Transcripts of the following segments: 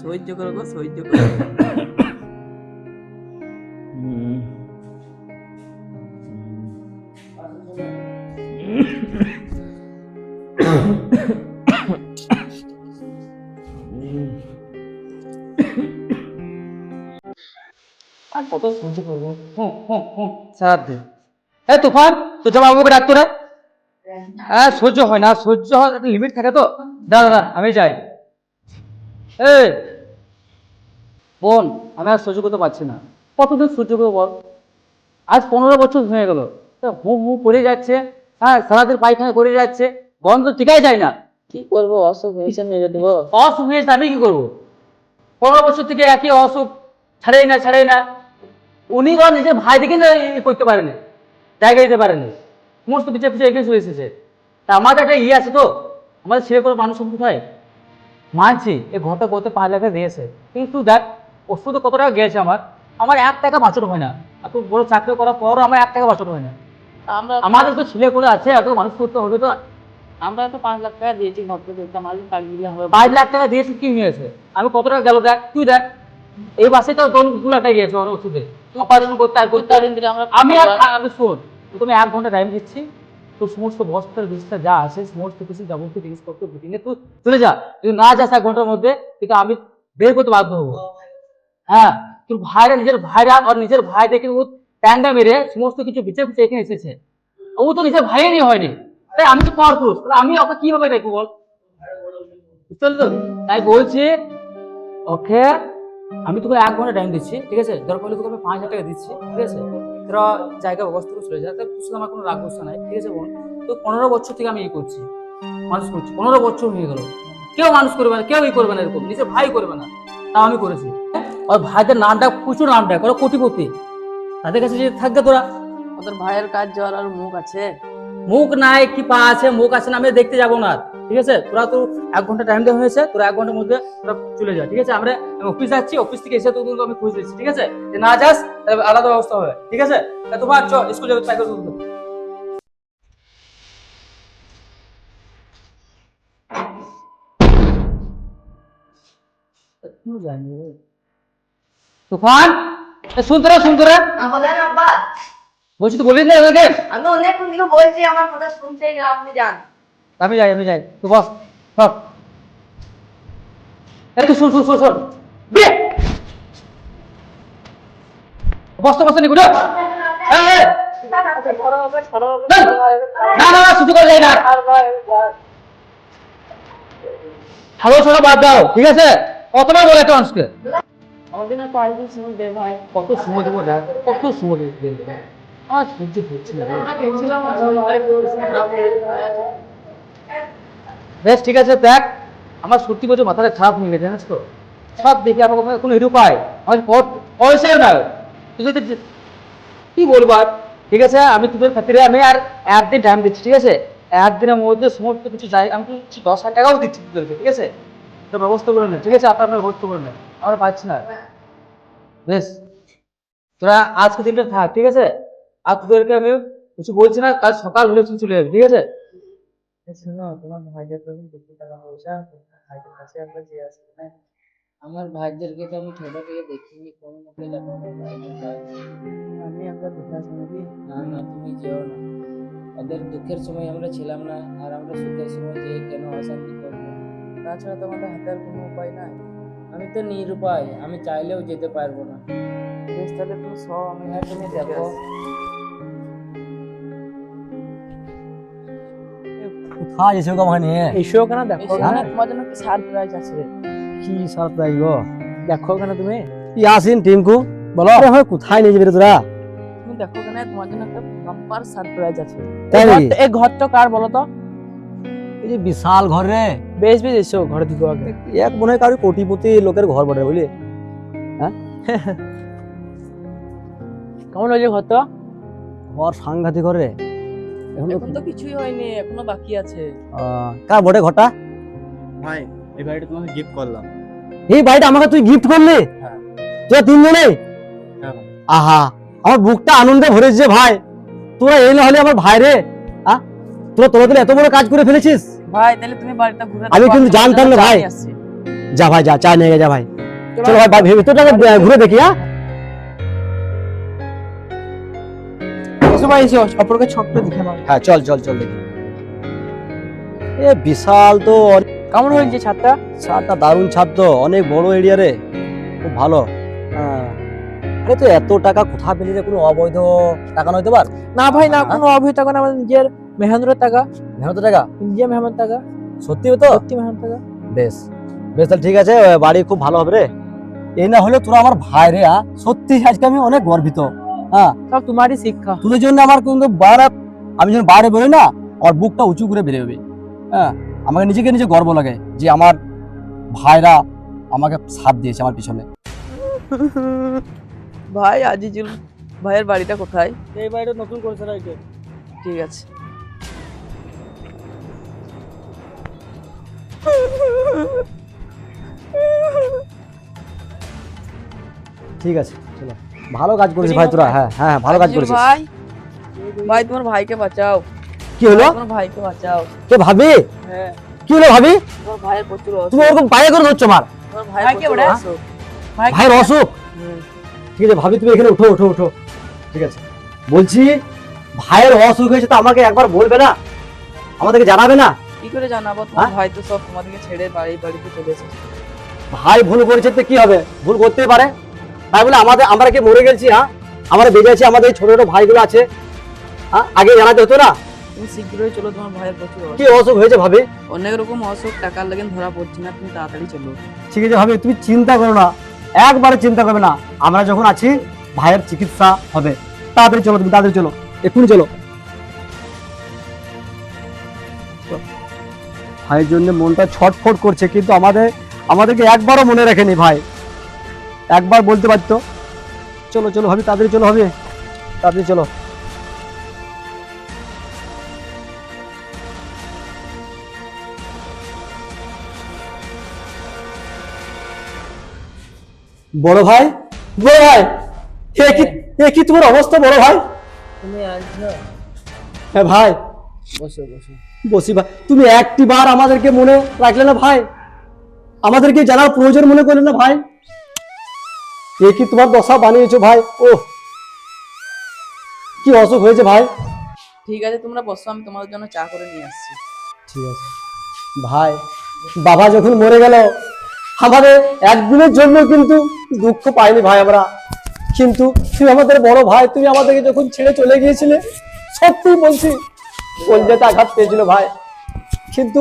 সহ্য করো গো সহ্য করো আর কত সহ্য করব? তুফান তো জমা বাবুকে ডাকতো না হ্যাঁ সহ্য হয় না সহ্য হয় একটা লিমিট থাকে তো। দাঁড়া দাঁড়া আমি যাই। এ বোন আমি আর সহ্য করতে পারছি না। কতদিন সহ্য করব বল? আজ পনেরো বছর হয়ে গেল। হু হু করে যাচ্ছে হ্যাঁ সারাদিন পায়খানা করে যাচ্ছে বন্ধ টিকাই যায় না। কি করব অসুখ হয়েছে মেরে দেবো। অসুখ হয়েছে আমি কি করব? পনেরো বছর থেকে একই অসুখ ছাড়েই না ছাড়েই না। উনি বা নিজের ভাই দেখে না করতে পারেনি জায়গা দিতে পারেনি। সমস্ত পিছিয়ে পিছিয়ে এগিয়ে চলে এসেছে। তা আমাদের একটা ইয়ে আছে তো আমাদের ছেলে করে মানুষ হয়? মানছি এই ঘরটা করতে পাঁচ লাখ দিয়েছে। কিন্তু দেখ ওষুধ কত টাকা গিয়েছে আমার? আমার এক টাকা বাঁচানো হয় না। এত বড় চাকরি করার পরও আমার এক টাকা বাঁচানো হয় না। আমরা আমাদের তো ছেলে করে আছে এত মানুষ করতে হবে তো। আমরা তো পাঁচ লাখ টাকা দিয়েছি দিলে হবে। লাখ টাকা দিয়েছি কি হয়েছে? আমি কত টাকা গেল দেখ তুই দেখ এই বাসে তো তোর দু লাখ টাকা গিয়েছে আমার ওষুধে। করতে আর করতে আমি আর শোন তোকে আমি এক ঘণ্টা টাইম দিচ্ছি। তোর সমস্ত বস্তার বিস্তার যা আছে সমস্ত কিছু যাবতীয় জিনিসপত্র বুঝিয়ে তুই চলে যা। তুই না যাস এক ঘণ্টার মধ্যে কিন্তু আমি বের করতে বাধ্য হব। হ্যাঁ তোর ভাইরা নিজের ভাইরা আর নিজের ভাই দেখে ও ট্যাঙ্গা মেরে সমস্ত কিছু বিচে বিচে এখানে এসেছে। ও তো নিজের ভাইয়েরই হয়নি। তাই আমি তো পাওয়ার পুরুষ তাহলে আমি ওকে কীভাবে দেখব বল? বুঝতে তো? তাই বলছি ওকে আমি তোকে এক ঘণ্টা টাইম দিচ্ছি ঠিক আছে? দরকার হলে তোকে আমি পাঁচ হাজার টাকা দিচ্ছি ঠিক আছে? তোরা জায়গা ব্যবস্থা করে চলে যা তোর সাথে আমার কোনো রাগ গোসা নাই ঠিক আছে বোন? তো পনেরো বছর থেকে আমি ই করছি। মানুষ করছি। পনেরো বছর হয়ে গেল। কেউ মানুষ করবে না কেউ ই করবে না এরকম। নিজের ভাই করবে না। তা আমি করেছি। ওর ভাইদের নামটা, প্রচুর নাম ডাক ওরা কোটিপতি। তাদের কাছে যে থাকবে তোরা? ওদের ভাইয়ের কাজ যাওয়ার আর মুখ আছে। মুখ নাই, কি পা আছে, মুখ আছে না, আমি দেখতে যাব না। ঠিক আছে? তোরা তো এক ঘণ্টা টাইম দেওয়া হয়েছে, তোরা এক ঘণ্টার মধ্যে তোরা চলে যা, ঠিক আছে? আমরা অফিস যাচ্ছি অফিস থেকে এসে তো তোকে আমি খুঁজে দিচ্ছি, ঠিক আছে? যে না যাস, তাহলে আলাদা ব্যবস্থা হবে, ঠিক আছে? তোমার চ স্কুল যাবে তাই করে তুফান? শুনতে রে শুনতে রে বলছি তো বলিস না ওকে আমি অনেকক্ষণ থেকে বলছি আমার কথা শুনতে গেলে আপনি যান। আমি যাই আমি যাই। তুই বস বস। এই তুই শুন শুন শুন শুন। বিয়ে বসতে বসতে নিকুট ছড়ো হবে ছড়ো হবে না না না শুধু করে যাই না। ছাড়ো ছাড়ো বাদ দাও ঠিক আছে? কতবার বলে একটা মানুষকে। আমাদের না পাঁচ দিন সময় দে ভাই। কত সময় দেবো না কত সময় দেবো বেশ, ঠিক আছে, দেখ, আমার সত্যি বলছে মাথাটা খারাপ হয়ে গেছে, জানিস তো? সব আমার কোনো- আমার প- পয়সাও না কি বলব আর? ঠিক আছে, আমি তোদের খাতিরে, আমি আর একদিন টাইম দিচ্ছি, ঠিক আছে? একদিনের মধ্যে সমস্ত কিছু যাই, আমি দশ হাজার টাকাও দিচ্ছি তোদেরকে, ঠিক আছে? তো ব্যবস্থা করে নে, ঠিক আছে? আপনার ব্যবস্থা করে নে। আমরা পাচ্ছি না। বেশ, তোরা আজকে দিনটা থাক, ঠিক আছে? আর তোদেরকে আমি কিছু বলছি না কাল সকাল হলে তুই চলে যাবি ঠিক আছে? শোনো তোমার ভাইদের তো দুশো টাকা পয়সা ভাইদের কাছে একবার যে আসবে না? আমার ভাইদেরকে তো আমি ছোট থেকে দেখিনি কোনো মুখে দেখো আমি আমরা দুঃখা শুনবি না না তুমি যেও না। ওদের দুঃখের সময় আমরা ছিলাম না আর আমরা সুখের সময় যে কেন অশান্তি করব? তাছাড়া তোমাদের হাতে আর কোনো উপায় নাই। আমি তো নিরুপায় আমি চাইলেও যেতে পারব না। বেশ তাহলে তুমি সব আমি হ্যাঁ তুমি দেখো। কোথায় এসে ওখানে এসো ওখানে দেখো। ওখানে তোমার জন্য কি সারপ্রাইজ আছে কি সারপ্রাইজ গো? দেখো ওখানে তুমি? ইয়াসিন টিঙ্কু বলো। আরে হয় কোথায় নিয়ে যাবে তোরা? তুমি দেখো ওখানে তোমার জন্য একটা বাম্পার সারপ্রাইজ আছে। তাই এই? ঘরটা- কার বলো তো? এই যে বিশাল ঘর রে। বেশ বেশ এসো ঘরে দিকে আগে। এক মনে হয় কারও কোটিপতি লোকের ঘর বটে বুঝলি? কেমন হয়েছে ঘরটা ঘর সাংঘাতিক ঘর রে। এখন তো কিছুই হয়নি এখনও বাকি আছে। কার বটে ঘরটা ভাই এই বাড়িটা তোমাকে গিফট করলাম। এই বাড়িটা আমাকে তুই গিফট করলি? হ্যাঁ। তোরা তিনজনে? হ্যাঁ আহা আমার বুকটা আনন্দে ভরেছে ভাই। তোরা এই না হলে আমার ভাই রে তোরা তোরা এত বড় কাজ করে ফেলেছিস? ভাই তাহলে তুমি বাড়িটা ঘুরে আমি কিন্তু জানতাম না, ভাই। যা ভাই যা চা নিয়ে গে, যা ভাই। চলো ভাই আহ, ঘুরে দেখি হ্যাঁ ভাই এসে অপরকে ছকটা দেখে আমার হ্যাঁ চল চল চল দেখি। এ বিশাল তো কেমন হয়েছে ছাদটা? ছাদটা দারুণ ছাদ তো অনেক বড় এরিয়া রে। খুব ভালো। হ্যাঁ। আরে তো এত টাকা কোথা পেলি রে? কোনো অবৈধ টাকা নয় তো বার না ভাই না কোনো অভিযোগ টাকা না আমাদের নিজের মেহনতের টাকা। মেহনত টাকা? নিজের মেহনত টাকা। সত্যি তো? সত্যি মেহনত টাকা। বেশ। বেশ তাহলে ঠিক আছে বাড়ি খুব ভালো হবে রে। এই না হলে তোরা আমার ভাই রে হ্যাঁ? সত্যি আজকে আমি অনেক গর্বিত। হ্যাঁ। সব তোমারই শিক্ষা। তোদের জন্য আমার কিন্তু বাইরে আমি যখন বাইরে বেরোই না আমার বুকটা উঁচু করে বেরোবে। হ্যাঁ আমাকে নিজেকে নিজে গর্ব লাগে যে আমার ভাইরা আমাকে সাথ দিয়েছে আমার পিছনে। ভাই আজিজুল ভাইয়ের বাড়িটা কোথায়? এই বাড়িটা নতুন করেছে না ঠিক আছে। ঠিক আছে চলো। ভালো কাজ করেছিস ভাই তোরা হ্যাঁ হ্যাঁ ভালো কাজ করেছিস। ভাই ভাই তোমার ভাইকে বাঁচাও। কি হলো? তোমার ভাইকে বাঁচাও। কে ভাবি? হ্যাঁ। কি হলো ভাবি? তোমার ভাইয়ের প্রচুর তুমি অসুখ ওরকম পায়ে করে ধরছো আমার। তোমার ভাইকে ওরা? অসুখ। ভাই ভাইয়ের অসুখ? ঠিক আছে ভাবি তুমি এখানে উঠো উঠো উঠো। ঠিক আছে। বলছি ভাইয়ের অসুখ হয়েছে তো আমাকে একবার বলবে না? আমাদেরকে জানাবে না? কি করে জানাব? তোমার হ্যাঁ? ভাই তো সব তোমাদেরকে ছেড়ে বাড়ি বাড়িতে চলে এসেছে। ভাই ভুল করেছে তো কি হবে? ভুল করতেই পারে। তাই বলে আমাদের আমরা কি মরে গেছি হ্যাঁ? আমরা বেঁচে আছি আমাদের ছোট ছোট ভাইগুলো আছে। হ্যাঁ? আগে জানাতে হতো না? তুমি শীঘ্রই চলো তোমার ভাইয়ের প্রচুর কি অসুখ হয়েছে ভাবি? অনেক রকম অসুখ টাকার লাগে ধরা পড়ছে না তুমি তাড়াতাড়ি চলো। ঠিক আছে ভাবি তুমি চিন্তা করো না। একবারে চিন্তা করবে না। আমরা যখন আছি ভাইয়ের চিকিৎসা হবে। তাড়াতাড়ি চলো তুমি তাড়াতাড়ি চলো। এক্ষুনি চলো। ভাইয়ের জন্য মনটা ছটফট করছে কিন্তু আমাদের আমাদেরকে একবারও মনে রাখেনি ভাই। একবার বলতে পারতো। চলো চলো ভাবি তাড়াতাড়ি চলো হবে তাড়াতাড়ি চলো। বড় ভাই বড় ভাই এ কি এ কি তোমার অবস্থা বড় ভাই? তুমি আসছো হ্যাঁ ভাই। বসো বসো। বসি ভাই। তুমি একটি বার আমাদেরকে মনে রাখলে না ভাই? আমাদেরকে জানার প্রয়োজন মনে করলে না ভাই? এ কি তোমার দশা বানিয়েছো ভাই? ও কি অসুখ হয়েছে ভাই? ঠিক আছে তোমরা বসো আমি তোমাদের জন্য চা করে নিয়ে আসছি। ঠিক আছে। ভাই বাবা যখন মরে গেল আমাদের একদিনের জন্য কিন্তু দুঃখ পাইনি ভাই আমরা। কিন্তু তুমি আমাদের বড় ভাই তুমি আমাদেরকে যখন ছেড়ে চলে গিয়েছিলে সত্যি বলছি কলজাতে আঘাত পেয়েছিল ভাই। কিন্তু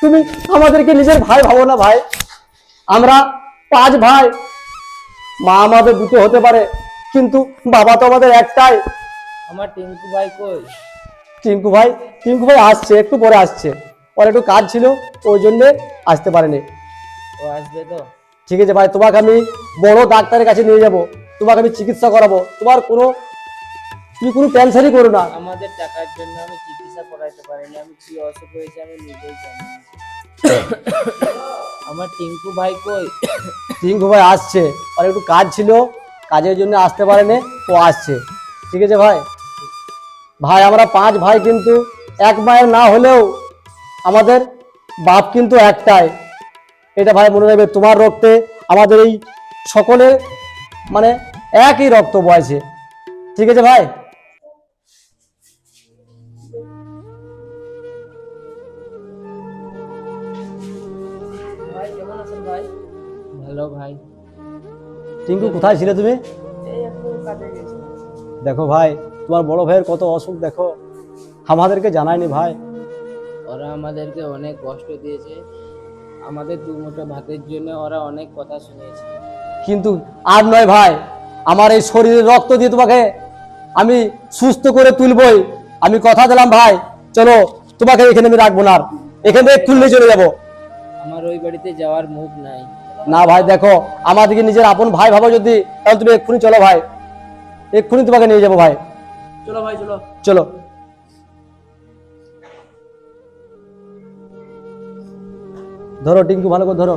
তুমি আমাদেরকে নিজের ভাই ভাবো না ভাই। আমরা পাঁচ ভাই মা আমাদের দুটো হতে পারে কিন্তু বাবা তো আমাদের একটাই। আমার টিঙ্কু ভাই কই? টিঙ্কু ভাই টিঙ্কু ভাই আসছে একটু পরে আসছে। ওর একটু কাজ ছিল ওই জন্যে আসতে পারেনি। ও আসবে তো? ঠিক আছে ভাই তোমাকে আমি বড় ডাক্তারের কাছে নিয়ে যাব। তোমাকে আমি চিকিৎসা করাবো। তোমার কোনো তুমি কোনো টেনশনই করো না। আমাদের টাকার জন্য আমি চিকিৎসা করাইতে পারিনি। আমি কি অসুখ হয়েছে আমি নিজেই জানি। আমার টিঙ্কু ভাই কই? টিঙ্কু ভাই আসছে। আর একটু কাজ ছিল কাজের জন্য আসতে পারেনি ও আসছে। ঠিক আছে ভাই? ভাই আমরা পাঁচ ভাই কিন্তু এক মায়ের না হলেও আমাদের বাপ কিন্তু একটাই। এটা ভাই মনে রাখবে তোমার রক্তে আমাদের এই সকলে মানে একই রক্ত বয়সে ঠিক আছে ভাই? কেমন আছেন ভাই? ভালো ভাই। টিঙ্কু কোথায় ছিলে তুমি? এই একটু কাজে গেছি। দেখো ভাই তোমার বড় ভাইয়ের কত অসুখ দেখো। আমাদেরকে জানায়নি ভাই। ওরা আমাদেরকে অনেক কষ্ট দিয়েছে। আমাদের দু মুঠো ভাতের জন্য ওরা অনেক কথা শুনিয়েছে। কিন্তু আর নয় ভাই আমার এই শরীরের রক্ত দিয়ে তোমাকে আমি সুস্থ করে তুলবই। আমি কথা দিলাম ভাই চলো তোমাকে এখানে আমি রাখব না আর। এখান থেকে খুললে চলে যাব। আমার ওই বাড়িতে যাওয়ার মুখ নাই। না ভাই দেখো আমাদেরকে নিজের আপন ভাই ভাবো যদি তাহলে তুমি এক্ষুনি চলো ভাই। এক্ষুনি তোমাকে নিয়ে যাব ভাই। চলো ভাই চলো। চলো। ধরো টিঙ্কু ভালো করে ধরো।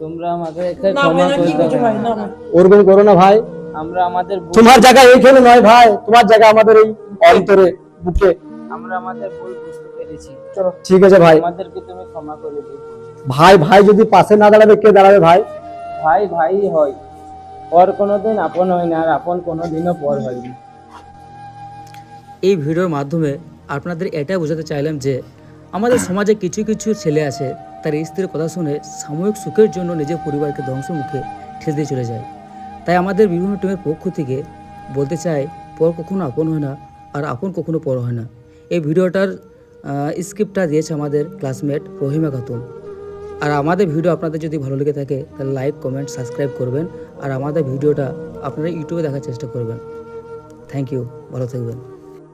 তোমরা আমাকে একটা ক্ষমা ভাই করে দাও। ওরকম করো না ভাই। আমরা আমাদের তোমার জায়গা এইখানে নয় ভাই তোমার জায়গা আমাদের এই অন্তরে বুকে। আমরা আমাদের ভুল ঠিক আছে ভাই। আমাদেরকে তুমি ক্ষমা করে দিও। ভাই ভাই যদি পাশে না দাঁড়াবে কে দাঁড়াবে ভাই? ভাই ভাই হয়। পর কোনোদিন আপন হয় না আর আপন কোনোদিনও পর হয়নি এই ভিডিওর মাধ্যমে আপনাদের এটাই বোঝাতে চাইলাম যে আমাদের সমাজে কিছু কিছু ছেলে আছে তার স্ত্রীর কথা শুনে সাময়িক সুখের জন্য নিজের পরিবারকে ধ্বংস মুখে ঠেস দিয়ে চলে যায়। তাই আমাদের বিভিন্ন টিমের পক্ষ থেকে বলতে চাই পর কখনো আপন হয় না আর আপন কখনো পর হয় না। এই ভিডিওটার স্ক্রিপ্টটা দিয়েছে আমাদের ক্লাসমেট রহিমা খাতুন। আর আমাদের ভিডিও আপনাদের যদি ভালো লেগে থাকে, তাহলে লাইক কমেন্ট সাবস্ক্রাইব করবেন। আর আমাদের ভিডিওটা আপনারা ইউটিউবে দেখার চেষ্টা করবেন। থ্যাংক ইউ ভালো থাকবেন।